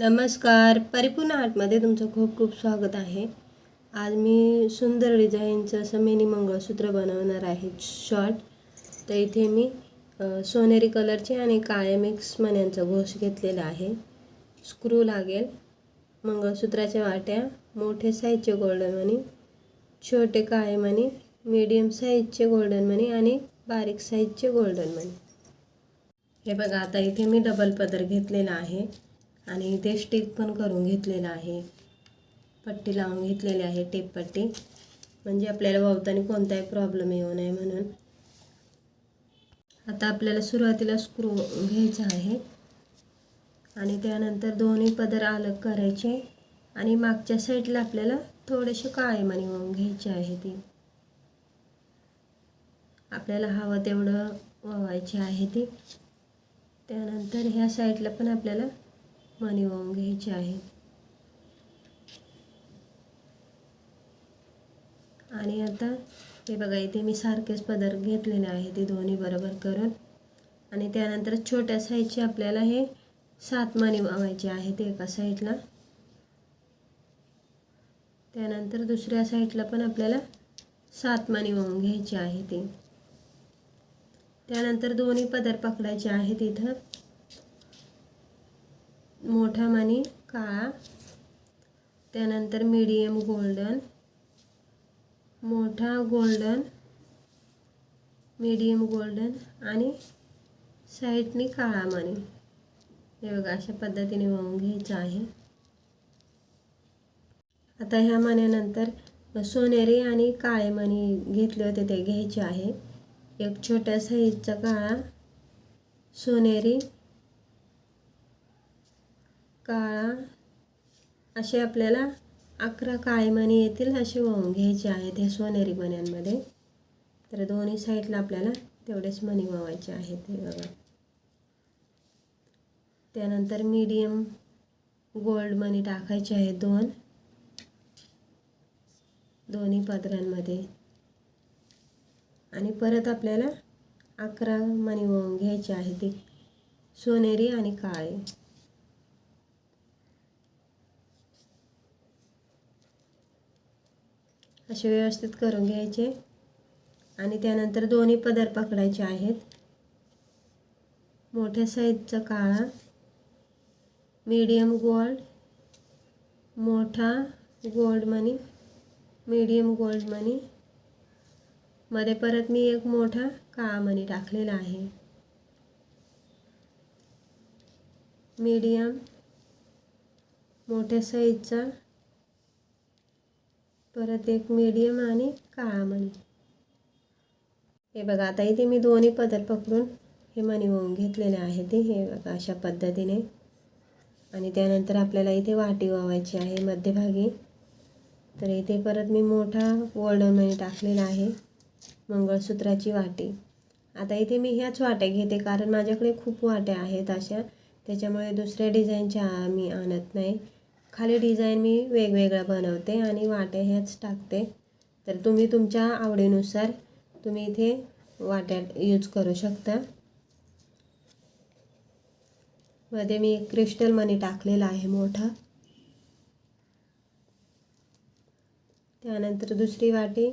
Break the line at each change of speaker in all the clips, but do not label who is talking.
नमस्कार. परिपूर्ण आर्टमध्ये तुमचं खूप खूप स्वागत आहे. आज मी सुंदर डिझाईनचं असं मिनी मंगळसूत्र बनवणार आहे. शॉर्ट. तर इथे मी सोनेरी कलरचे आणि काळे मिक्स मण्यांचा घोष घेतलेला आहे. स्क्रू लागेल. मंगळसूत्राच्या वाट्या मोठे साईजचे गोल्डन मनी छोटे काळे मणी मीडियम साईजचे गोल्डन मनी आणि बारीक साईजचे गोल्डन मनी हे बघा आता इथे मी डबल पदर घेतलेला आहे. आणि इथे स्टिक पण करून घेतलेला आहे. पट्टी लावून घेतलेली आहे टेप पट्टी. म्हणजे आपल्याला वावताना कोणताही प्रॉब्लेम येऊ नये म्हणून. आता आपल्याला सुरुवातीला स्क्रू घ्यायचा आहे. आणि त्यानंतर दोन्ही पदर अलग करायचे. आणि मागच्या साईडला आपल्याला थोडेसे काळे वाहून घ्यायचे आहे ती. आपल्याला हवं तेवढं वावायचे आहे ती. त्यानंतर ह्या साईडला पण आपल्याला मणी वाहून घ्यायचे आहे आणि आता हे बघा इथे मी सारखेच पदर घेतलेले आहे ते दोन्ही बरोबर करून. आणि त्यानंतर छोट्या साईजचे आपल्याला हे सात माने वावायचे आहेत एका साईडला त्यानंतर दुसऱ्या साईडला पण आपल्याला सात माने वाहून घ्यायचे आहे ते त्यानंतर दोन्ही पदर पकडायचे आहेत इथं. मोठा मणी काळा त्यानंतर मीडियम गोल्डन मोठा गोल्डन मीडियम गोल्डन आणि साईडनी काळा मणी. हे बघा अशा पद्धतीने वाहून घ्यायचं आहे. आता ह्या मण्यानंतर सोनेरी आणि काळे मणी घेतले होते ते घ्यायचे आहे. एक छोट्या साईजचा काळा सोनेरी काळा असे आपल्याला अकरा काळे येतील असे वाहून घ्यायचे आहेत ह्या सोनेरी मण्यांमध्ये. तर दोन्ही साईडला आपल्याला तेवढेच मणी वावायचे आहेत हे बघा. त्यानंतर मीडियम गोल्ड मनी टाकायचे आहेत दोन. दोन्ही पदरांमध्ये. आणि परत आपल्याला अकरा मणी वाहून घ्यायचे आहे ते सोनेरी आणि काळे. असे व्यवस्थित करून घ्यायचे. आणि त्यानंतर दोन्ही पदर पकडायचे आहेत. मोठ्या साईजचा काळा मीडियम गोल्ड मोठा गोल्ड मनी मीडियम गोल्ड मनी मध्ये परत मी एक मोठा काळा मनी टाकलेला आहे. मीडियम मोठ्या साईजचा परत एक मीडियम आणि काळा मणी. हे बघा आता इथे मी दोन्ही पदर पकडून हे मणी होऊन घेतलेले आहे ते. हे बघा अशा पद्धतीने. आणि त्यानंतर आपल्याला इथे वाटी वावायची आहे मध्यभागी. तर इथे परत मी मोठा गोल्डन मणी टाकलेला आहे मंगळसूत्राची वाटी. आता इथे मी ह्याच वाट्या घेते कारण माझ्याकडे खूप वाट्या आहेत अशा. त्याच्यामुळे दुसऱ्या डिझाईनच्या मी आणत नाही. खाली डिझाईन मी वेगवेगळ्या बनवते आणि वाट्या ह्याच टाकते. तर तुम्ही तुमच्या आवडीनुसार तुम्ही इथे वाट्या यूज करू शकता. मध्ये मी एक क्रिस्टल मनी टाकलेला आहे मोठा. त्यानंतर दुसरी वाटी.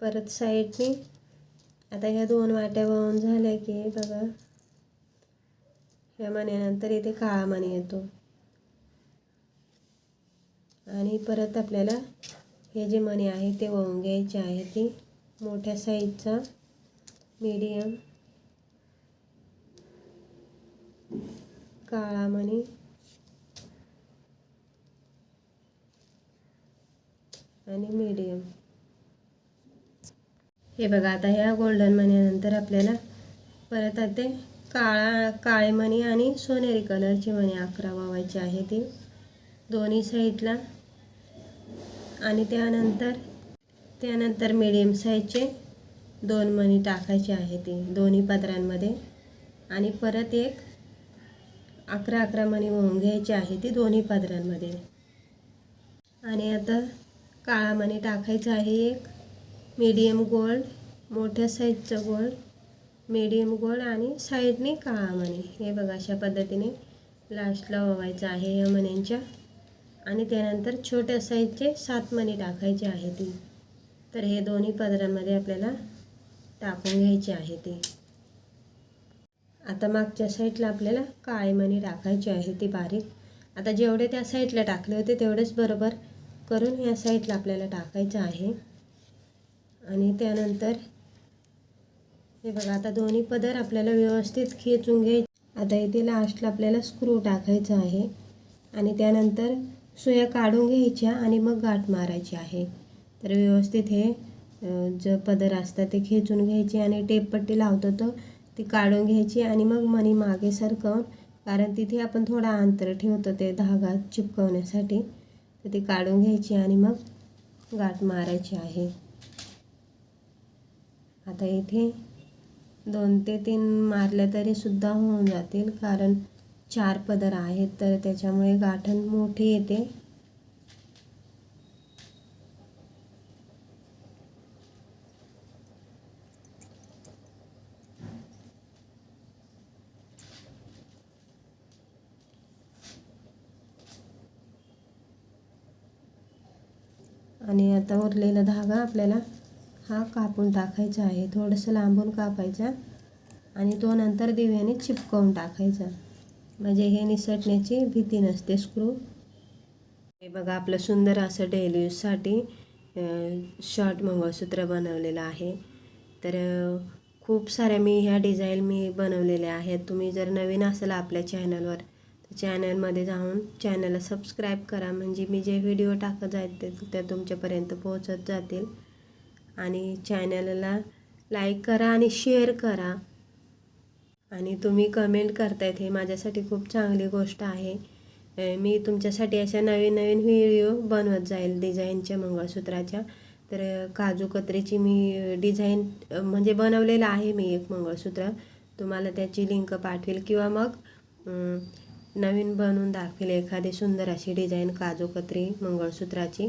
परत साईडनी आता ह्या दोन वाट्या वाहून झाल्या की बघा. या मण्यानंतर इथे काळा मणी येतो. आणि परत आपल्याला हे जे मणी आहे ते वाहून घ्यायचे आहे. ती मोठ्या साईजचा मीडियम काळा मणी. आणि मीडियम हे बघा आता ह्या गोल्डन मणीनंतर आपल्याला परत आता ते काळा काळे मणी आणि सोनेरी कलरची मणी अकरा वावायची आहे ती. दोन्ही साईडला. आणि त्यानंतर त्यानंतर मीडियम साईजचे दोन मणी टाकायचे आहे ती दोन्ही पदरांमध्ये. आणि परत एक अकरा अकरा मणी वाहून घ्यायची आहे ती दोन्ही पदरांमध्ये. आणि आता काळा मणी टाकायचा आहे एक. मीडियम गोल्ड मोठ्या साईजचं गोल्ड मीडियम गोल आणि साईडने काळा मणी. हे बघा अशा पद्धतीने लास्टला ओवायचं आहे या मण्यांच्या. आणि त्यानंतर छोट्या साईजचे सात मणी टाकायचे आहे ती. तर हे दोन्ही पदरांमध्ये आपल्याला टाकून घ्यायचे आहे ते. आता मागच्या साईडला आपल्याला काळे मणी टाकायचे आहे ती बारीक. आता जेवढे त्या साईडला टाकले होते तेवढेच बरोबर करून या साईडला आपल्याला टाकायचं आहे. आणि त्यानंतर हे बघा आता दोन्ही पदर आपल्याला व्यवस्थित खेचून घ्यायचे. आता इथे लास्टला आपल्याला स्क्रू टाकायचा आहे. आणि त्यानंतर सुया काढून घ्यायच्या आणि मग गाठ मारायची आहे. तर व्यवस्थित हे जे पदर असतात ते खेचून घ्यायचे आणि टेपपट्टी लावतो तो ती काढून घ्यायची आणि मग मणी मागे सरकवून कारण तिथे आपण थोडा अंतर ठेवतो ते धागा चिपकवण्यासाठी तर ती काढून घ्यायची आणि मग गाठ मारायची आहे. आता इथे दोन ते तीन मारल्या तरी सुद्धा होऊन जातील कारण चार पदर आहेत तर त्याच्यामुळे गाठण मोठी येते. आणि आता उरलेला धागा आपल्याला हा कापून टाकायचा आहे. थोडंसं लांबून कापायचा आणि तो नंतर दिव्याने चिपकवून टाकायचा. म्हणजे हे निसटण्याची भीती नसते. स्क्रू. हे बघा आपलं सुंदर असं डेली यूजसाठी शॉर्ट मंगळसूत्र बनवलेलं आहे. तर खूप साऱ्या मी ह्या डिझाईन मी बनवलेल्या आहेत. तुम्ही जर नवीन असाल आपल्या चॅनलवर तर चॅनलमध्ये जाऊन चॅनलला सबस्क्राईब करा. म्हणजे मी जे व्हिडिओ टाकत जाते त्या तुमच्यापर्यंत पोहोचत जातील. आणि चॅनलला लाईक करा आणि शेअर करा. आणि तुम्ही कमेंट करतायत हे माझ्यासाठी खूप चांगली गोष्ट आहे. मी तुमच्यासाठी अशा नवीन नवीन व्हिडिओ बनवत जाईल डिझाईनच्या मंगळसूत्राच्या. तर अ, काजू कत्रीची मी डिझाईन म्हणजे बनवलेलं आहे मी एक मंगळसूत्र. तुम्हाला त्याची लिंक पाठवेल किंवा मग नवीन बनवून दाखवेल एखादी सुंदर अशी डिझाईन काजू कत्री मंगळसूत्राची.